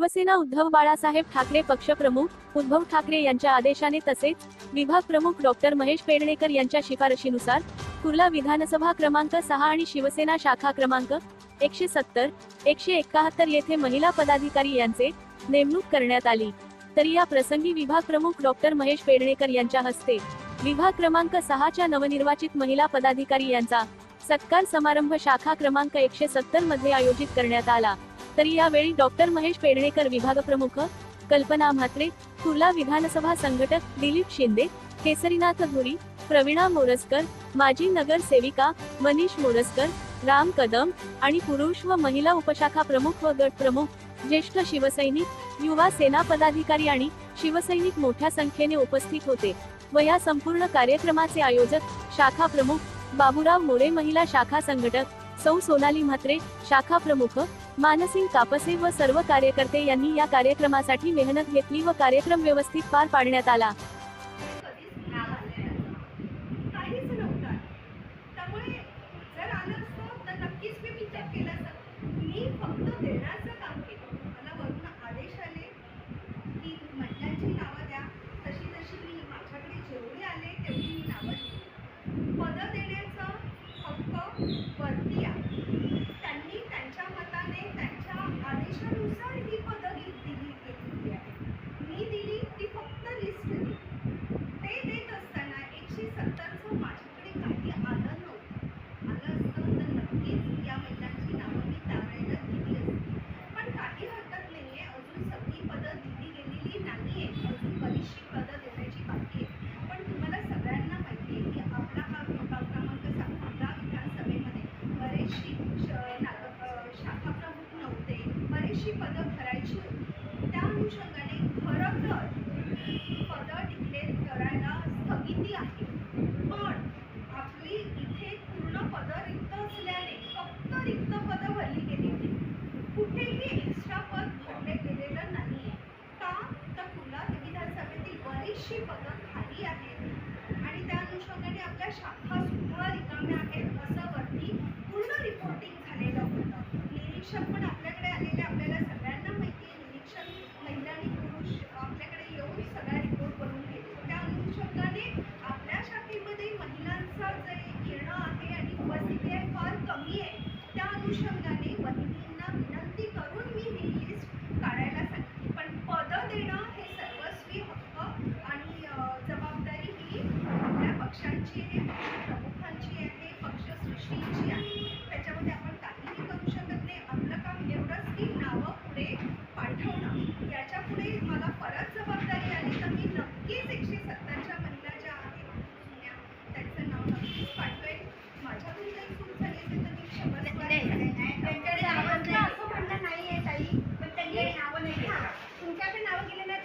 शिवसेना उद्धव बाळासाहेब ठाकरे पक्षप्रमुख उद्धव ठाकरे यांच्या आदेशाने तसेच विभाग प्रमुख डॉक्टर महेश पेडणेकर यांच्या शिफारशीनुसार कुर्ला विधानसभा क्रमांक सहा आणि शिवसेना शाखा क्रमांक एकशे सत्तर एकशे एकाहत्तर येथे महिला पदाधिकारी यांचे नेमणूक करण्यात आली. तरी या प्रसंगी विभाग प्रमुख डॉक्टर महेश पेडणेकर यांच्या हस्ते विभाग क्रमांक सहाच्या नवनिर्वाचित महिला पदाधिकारी यांचा सत्कार समारंभ शाखा क्रमांक एकशे सत्तरमध्ये आयोजित करण्यात आला. तरी यावेळी डॉक्टर महेश पेडणेकर विभाग प्रमुख कल्पना म्हात्रे कुर्ला विधानसभा संघटक दिलीप शिंदे केसरीनाथ धुरी प्रवीणा मोरसकर माजी नगरसेविका मनीष मोरसकर राम कदम आणि पुरुष व महिला उपशाखा प्रमुख व गट प्रमुख ज्येष्ठ शिवसैनिक युवा सेना पदाधिकारी आणि शिवसैनिक मोठ्या संख्येने उपस्थित होते व या संपूर्ण कार्यक्रमाचे आयोजक शाखा प्रमुख बाबूराव मोरे महिला शाखा संघटक सौ सोनाली म्हात्रे शाखा प्रमुख मानसिंग कापसे व सर्व कार्यकर्ते यांनी या कार्यक्रमासाठी मेहनत घेतली व कार्यक्रम व्यवस्थित पार पाडण्यात आला. 会担心的。अशी पदं खाली आहेत. आणि त्या अनुषंगाने आपल्या शाखा सुद्धा रिकाम्या आहेत असं वरती पूर्ण रिपोर्टिंग झालेलं होतं. निरीक्षक पण आपल्याकडे आलेले आपल्याला सगळ्यांना माहिती आहे. निरीक्षक महिला आणि पुरुष आपल्याकडे येऊन सगळा रिपोर्ट करून घेतो त्या अनुषंगाने आपल्या शाखेमध्ये महिलांचा जे येणं आहे आणि उपस्थिती आहे फार कमी आहे. त्या अनुषंगाने वहिनींना विनंती करून प्रमुखांची आहे ते पक्षसृष्टीची आहे. त्याच्यामध्ये आपण काहीही करू शकत नाही. आपलं काम एवढंच की नावं पुढे पाठवणं. याच्यापुढे मला परत जबाबदारी आली तर मी नक्कीच एकशे सत्तरच्या महिला ज्या आहेत जुन्या त्यांचं नाव नक्कीच पाठवेल माझ्याकडून काही चूक झाली असेल तर मी क्षमता त्यांच्याकडे असं म्हणणं नाही ताई पण त्यांनी नावं नाही तुमच्याकडे नावं गेले ना